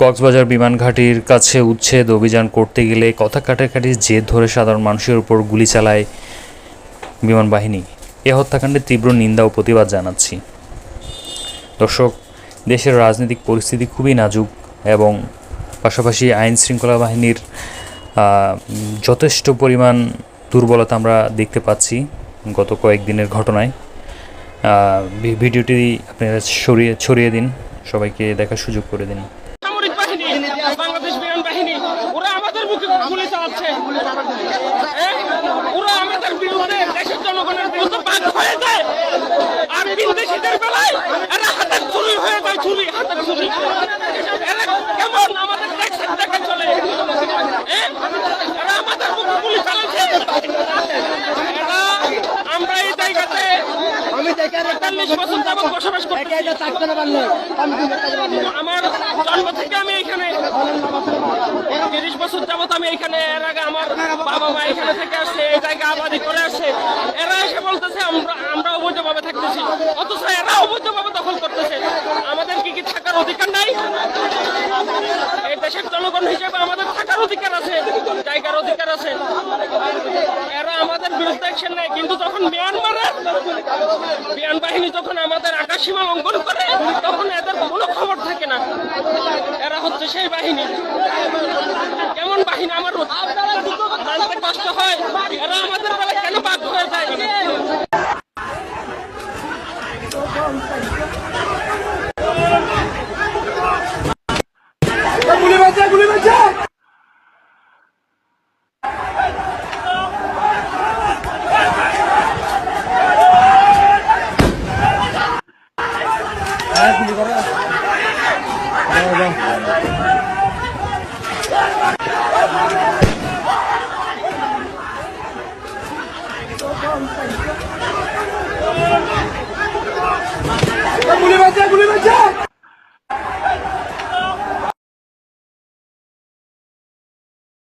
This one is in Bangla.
কক্সবাজার বিমান ঘাঁটির কাছে উচ্ছেদ অভিযান করতে গেলে কথা কাটাকাটির জেদ ধরে সাধারণ মানুষের উপর গুলি চালায় বিমান বাহিনী। এ হত্যাকাণ্ডের তীব্র নিন্দা ও প্রতিবাদ জানাচ্ছি। দর্শক, দেশের রাজনৈতিক পরিস্থিতি খুবই নাজুক এবং পাশাপাশি আইন শৃঙ্খলা বাহিনীর যথেষ্ট পরিমাণ দুর্বলতা আমরা দেখতে পাচ্ছি গত কয়েকদিনের ঘটনায়। ভিডিওটি আপনারা সরিয়ে ছড়িয়ে দিন, সবাইকে দেখার সুযোগ করে দিন সামরিক বাহিনী বাংলাদেশ বিমান বাহিনী ওরা আমাদের মুখে হ্যাঁ? ওরা আমাদের বিরুদ্ধে দেশের জনগণের বিরুদ্ধে বাদ হয়ে যায়। আর বিদেশিদের বেলায় এরা হাতের ছুরি হয়ে যায় হাতের ছুরি এরা কেমন আমাদের দেখছেন দেখে চলে? এরা আমাদের মুখে গুলি চালাচ্ছে। এরা আমরা এই জায়গাতে আমি দেখে পঁয়তাল্লিশ বছর যাবৎ বসবাস করতে আমার জন্ম থেকে আমি এখানে তিরিশ বছর যাবত আমি এখানে এর আগে আমার বাবা মা এখানে থেকে আসছে, এই জায়গা আবাদি করে আসছে। এরা এসে বলতেছে, আমরা আমরা অবৈধভাবে থাকতেছি। অথচ এরা অবৈধভাবে দখল করতেছে। আমাদের কি কি থাকার অধিকার নাই? এই দেশের জনগণ হিসেবে আমাদের থাকার অধিকার আছে, জায়গার অধিকার আছে। এরা আমাদের বিরুদ্ধে অ্যাকশন নেয়, কিন্তু যখন মিয়ানমারের বিমান বাহিনী যখন আমাদের আকাশ সীমা লঙ্ঘন করে, তখন এদের কোনো খবর থাকে না। হচ্ছে সেই বাহিনী। কেমন বাহিনী আমার কষ্ট হয়। এরা আমাদের বেলা কেন বাদ হয়ে যায়? গুলি বাঁচা গুলি বাঁচা গুলি বাঁচা